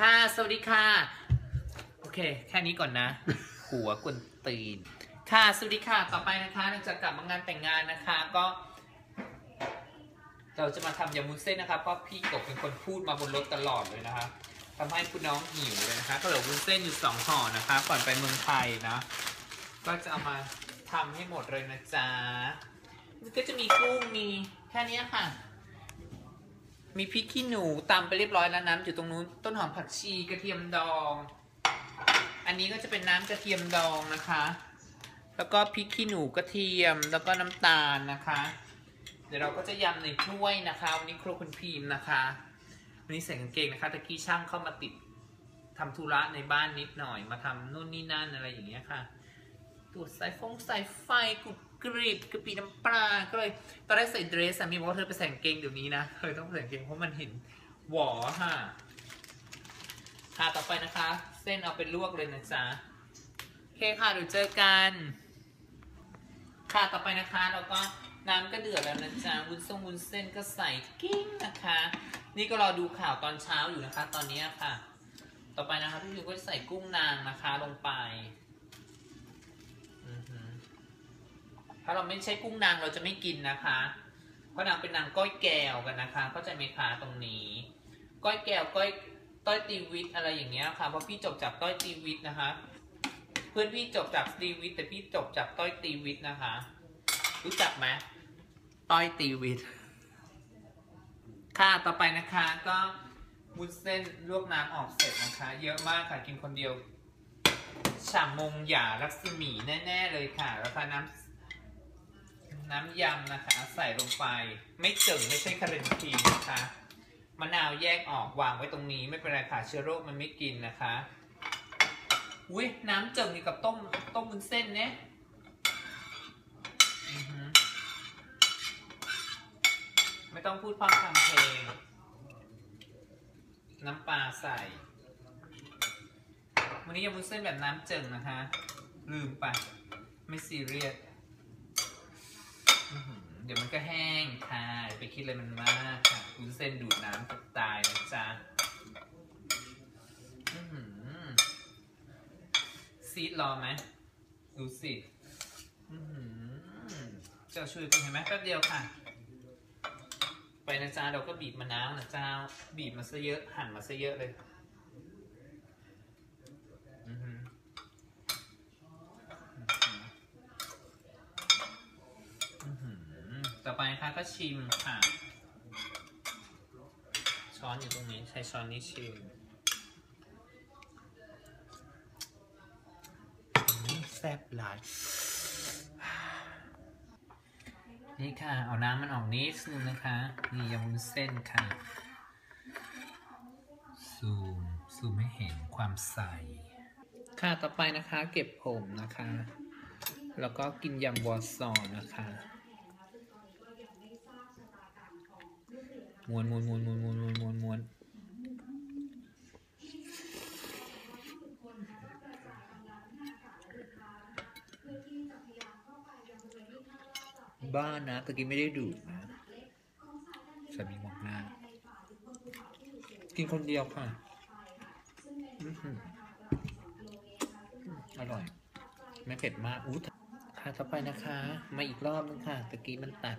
ค่ะ สวัสดีค่ะ โอเค แค่นี้ก่อนนะ หัวกวนตีน ค่ะ สวัสดีค่ะ ต่อไปนะคะหลังจากกลับมางานแต่งงานนะคะ ก็ เราจะมาทำยำมุ้นเส้นนะคะเพราะพี่กบเป็นคนพูดมาบนรถตลอดเลยนะคะทำให้คุณน้องหิวเลยนะคะก็เหลือวุ้นเส้นอยู่สองห่อนะคะ ก่อนไปเมืองไทยนะ ก็จะเอามาทำให้หมดเลยนะจ๊ะก็จะมีกุ้งมีแค่นี้ค่ะ มีพริกขี้หนูตำไปเรียบร้อยแล้วน้ำอยู่ตรงนู้นต้นหอมผักชีกระเทียมดอง อันนี้ก็จะเป็นน้ำกระเทียมดองนะคะ แล้วก็พริกขี้หนูกระเทียมแล้วก็น้ำตาลนะคะ เดี๋ยวเราก็จะยำในถ้วยนะคะวันนี้ครัวคุณพีมนะคะวันนี้ใส่กางเกงนะคะตะกี้ช่างเข้ามาติดทำธุระในบ้านนิดหน่อยมาทำนู่นนี่นั่นอะไรอย่างเงี้ยค่ะตรวจสายฟงสายไฟกุด กรีบกระปีน้ำปลาก็เลยตอนแรกใส่เดรสสามีบอกว่าเธอไปใส่กางเกงเดี๋ยวนี้นะเธอต้องใส่กางเกงเพราะมันเห็นหวอค่ะค่ะต่อไปนะคะ เส้นเอาไปลวกเลยนะจ๊ะโอเคค่ะเดี๋ยวเจอกัน ค่ะต่อไปนะคะเราก็น้ำก็เดือดแล้วนะจ๊ะวุ้นส้มวุ้นเส้นก็ใส่กิ้งนะคะ นี่ก็รอดูข่าวตอนเช้าอยู่นะคะ ตอนนี้ค่ะ ต่อไปนะคะพี่พิวก็จะใส่กุ้งนางนะคะลงไป ถ้าเราไม่ใช้กุ้งนางเราจะไม่กินนะคะ เพราะนางเป็นนางก้อยแก้วกันนะคะ เข้าใจไหมคะตรงนี้ ก้อยแก้วก้อยต้อยตีวิทอะไรอย่างเงี้ยค่ะ เพราะพี่จบจากต้อยตีวิทนะคะ เพื่อนพี่จบจากตีวิทแต่พี่จบจากต้อยตีวิทนะคะ รู้จักไหมต้อยตีวิทค่ะต่อไปนะคะก็วุ้นเส้นลวกน้ำออกเสร็จนะคะ เยอะมากค่ะกินคนเดียวฉ่ำมงหยาลักษมีแน่ ๆ เลยค่ะแล้วก็น้ำ น้ำยำนะคะ ใส่ลงไป ไม่จิ่งไม่ใช่คาเรนทีนนะคะมะนาวแยกออกวางไว้ตรงนี้ไม่เป็นไรค่ะเชื้อโรคมันไม่กินนะคะอุ้ยน้ำเจิ่งนี่กับต้มต้มวุ้นเส้นเนี่ยไม่ต้องพูดพร่ำทำเพลง น้ำปลาใส่ วันนี้ยำวุ้นเส้นแบบน้ำเจิ่งนะคะ ลืมไป ไม่ซีเรียส เดี๋ยวมันก็แห้งค่ะอย่าไปคิดอะไรมันมากค่ะวุ้นเส้นดูดน้ำจะตายนะจ๊ะซีดรอไหมดูสิเจ้าช่วยกันเห็นไหมแป๊บเดียวค่ะ ไปนะจ๊ะเราก็บีบมะนาวนะจ๊ะบีบมาซะเยอะหั่นมาซะเยอะเลยอื้อหืออื้อหือต่ อไปนะคะก็ชิมค่ะ ช้อนอยู่ตรงนี้ ใช้ช้อนนี้ชิมแซ่บหลายนี่ค่ะ เอาน้ำมันออกนิดนึงนะคะ นี่ยำวุ้นเส้นค่ะ ซูม ซูมให้เห็นความใส ค่ะ ต่อไปนะคะ เก็บผมนะคะ แล้วก็กินยำวอซอนนะคะ มวนมวนมวนมวนมวนมวนมวนมวนบ้านนะตะกี้ไม่ได้ดูดนะสามีมองหน้ากินคนเดียวค่ะอร่อย ไม่เผ็ดมากอู้ค่ะต่อไปนะคะ มาอีกรอบนึงค่ะ ตะกี้มันตัด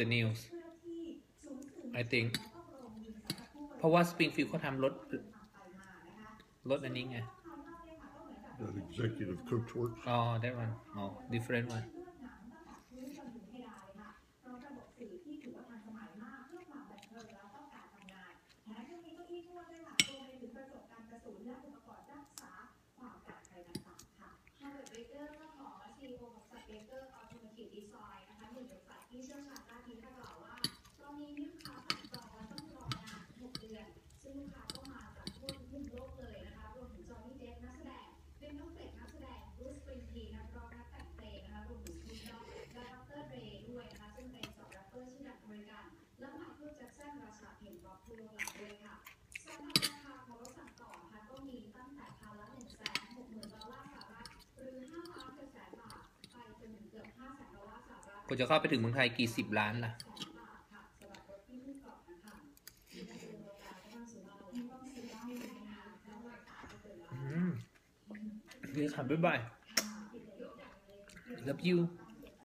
the news I think เพราะว่าสปริงฟิลด์เขาทำรถ รถอันนี้ไง That executive coach works. อ๋อ that one อ๋อ different one กูจะเข้าไปถึงเมืองไทยกี่สิบล้านล่ะ อืมนี่ค่ะบ๊ายบาย love you